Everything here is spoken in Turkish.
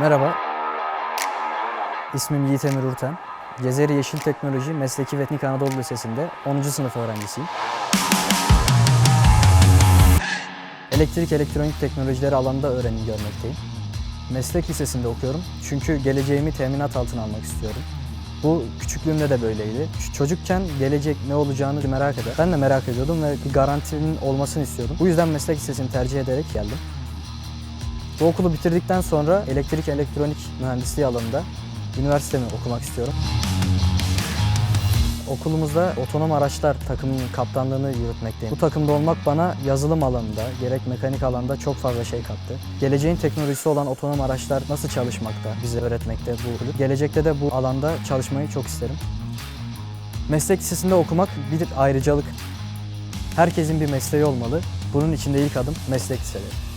Merhaba. İsmim Yiğit Emir Urten. Cezeri Yeşil Teknoloji Mesleki ve Teknik Anadolu Lisesi'nde 10. sınıf öğrencisiyim. Elektrik elektronik teknolojileri alanında öğrenim görmekteyim. Meslek lisesinde okuyorum çünkü geleceğimi teminat altına almak istiyorum. Bu küçüklüğümde de böyleydi. Çocukken gelecek ne olacağını merak eder. Ben de merak ediyordum ve bir garantinin olmasını istiyordum. Bu yüzden meslek lisesini tercih ederek geldim. Bu okulu bitirdikten sonra elektrik elektronik mühendisliği alanında üniversitemi okumak istiyorum. Okulumuzda otonom araçlar takımının kaptanlığını yürütmekteyim. Bu takımda olmak bana yazılım alanında, gerek mekanik alanda çok fazla şey kattı. Geleceğin teknolojisi olan otonom araçlar nasıl çalışmakta bize öğretmekte bu kulüp. Gelecekte de bu alanda çalışmayı çok isterim. Meslek lisesinde okumak bir ayrıcalık. Herkesin bir mesleği olmalı. Bunun için de ilk adım meslek liseleri.